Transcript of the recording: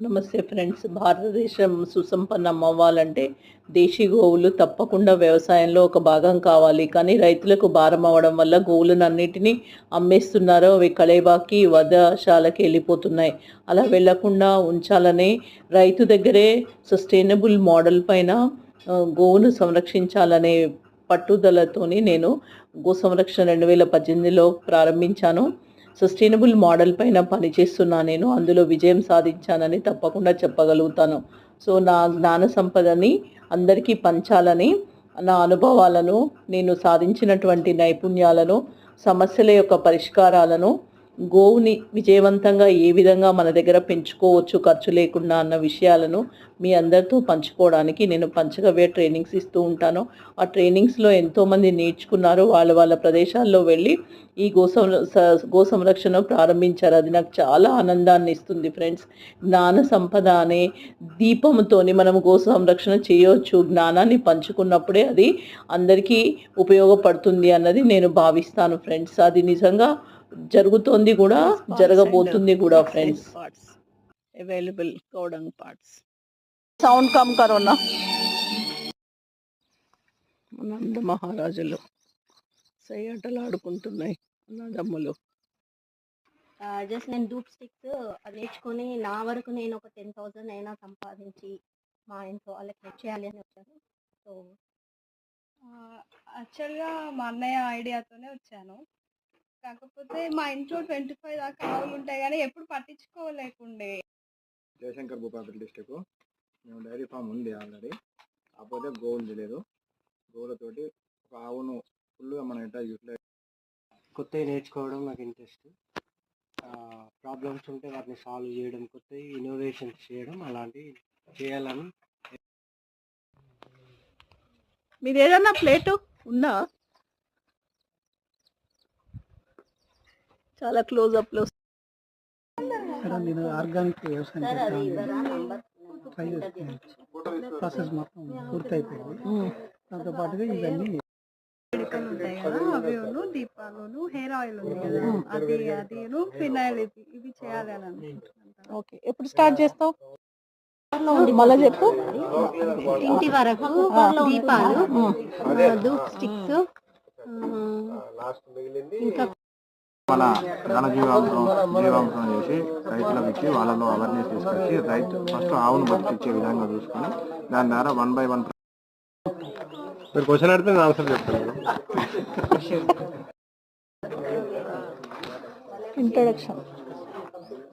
నమస్తే ఫ్రెండ్స్. భారతదేశం సుసంపన్నం అవ్వాలంటే దేశీ గోవులు తప్పకుండా వ్యవసాయంలో ఒక భాగం కావాలి. కానీ రైతులకు భారం అవ్వడం వల్ల గోవులను అన్నిటినీ అవి కళేబాకి వధశాలకి వెళ్ళిపోతున్నాయి. అలా వెళ్ళకుండా ఉంచాలని రైతు దగ్గరే సస్టైనబుల్ మోడల్ పైన గోవును సంరక్షించాలనే పట్టుదలతోని నేను గో సంరక్షణ రెండు వేల పద్దెనిమిదిలో ప్రారంభించాను. సస్టైనబుల్ మోడల్ పైన పనిచేస్తున్నా నేను అందులో విజయం సాధించానని తప్పకుండా చెప్పగలుగుతాను. సో నా జ్ఞాన సంపదని అందరికీ పంచాలని నా అనుభవాలను నేను సాధించినటువంటి నైపుణ్యాలను సమస్యల యొక్క పరిష్కారాలను గోవుని విజయవంతంగా ఏ విధంగా మన దగ్గర పెంచుకోవచ్చు ఖర్చు లేకుండా అన్న విషయాలను మీ అందరితో పంచుకోవడానికి నేను పంచగవ్య ట్రైనింగ్స్ ఇస్తూ ఉంటాను. ఆ ట్రైనింగ్స్లో ఎంతోమంది నేర్చుకున్నారు. వాళ్ళ వాళ్ళ ప్రదేశాల్లో వెళ్ళి ఈ గో గో సంరక్షణ ప్రారంభించారు. అది నాకు చాలా ఆనందాన్ని ఇస్తుంది ఫ్రెండ్స్. జ్ఞాన సంపద అనే దీపంతోని మనం గో సంరక్షణ చేయవచ్చు. జ్ఞానాన్ని పంచుకున్నప్పుడే అది అందరికీ ఉపయోగపడుతుంది అన్నది నేను భావిస్తాను ఫ్రెండ్స్. అది నిజంగా జరుగుతోంది కూడా జరగబోతుంది కూడా friends parts available cow dung parts sound come corona నంద మహారాజులు సయ్యాటలు ఆడుకుంటున్నాయి అన్నదమ్ములు. జస్ట్ నేను ధూప్ స్టిక్స్ నేర్చుకొని నా వరకు నేను ఒక టెన్ థౌజండ్ అయినా సంపాదించి మా ఇంట్లో వాళ్ళకి హెల్ప్ చేయాలి అని వచ్చాను. సో యాక్చువల్గా మా అన్నయ్య ఐడియాతోనే వచ్చాను. కాకపోతే మా ఇంట్లో ట్వంటీ ఫైవ్ దాకా ఆవులు ఉంటాయి కానీ ఎప్పుడు పట్టించుకోలేకుండే. జయశంకర్ భూపాపల్లి డిస్టిక్ మేము డైరీ ఫామ్ ఉంది ఆల్రెడీ. కాకపోతే గోవులు తెలియదు గోవులతోటి ఒక ఆవును ఫుల్గా మనం ఎట్లా యూటిలైజ్ కొత్తవి నేర్చుకోవడం నాకు ఇంట్రెస్ట్. ప్రాబ్లమ్స్ ఉంటే వాటిని సాల్వ్ చేయడం కొత్త ఇన్నోవేషన్స్ చేయడం అలాంటివి చేయాలని మీరు ఏదన్నా ప్లేటు ఉందా? చాలా క్లోజ్ అప్లో నేను ఆర్గానిక్ వ్యవసాయం ట్రై చేస్తున్నాను ప్రాసెస్ మొత్తం పూర్తయిపోయింది. దాంతో పాటుగా ఇవన్నీ అవిను దీపాలును హెయిర్ ఆయిల్ ఉంది కదా. అది అదిను ఫినాయిల్ ఇది ఇవి చేయాలి అని అనుకుంటున్నాను. ఓకే ఎప్పుడు స్టార్ట్ చేస్తావు? మళ్ళా చెప్పు. ఇంటి వరకు దీపాలు ధూప్ స్టిక్స్ ఇంకా మన ఘన జీవాంశం జీవాంశం చేసి రైతులకు ఇచ్చి వాళ్ళలో అవేర్నెస్ తీసుకొచ్చి రైతు ఫస్ట్ ఆవును బతికిచ్చే విధంగా చూసుకొని దాని ద్వారా వన్ బై వన్ మీరు క్వశ్చన్ అడిగితే నేను ఆన్సర్ చెప్తాను. ఇంట్రొడక్షన్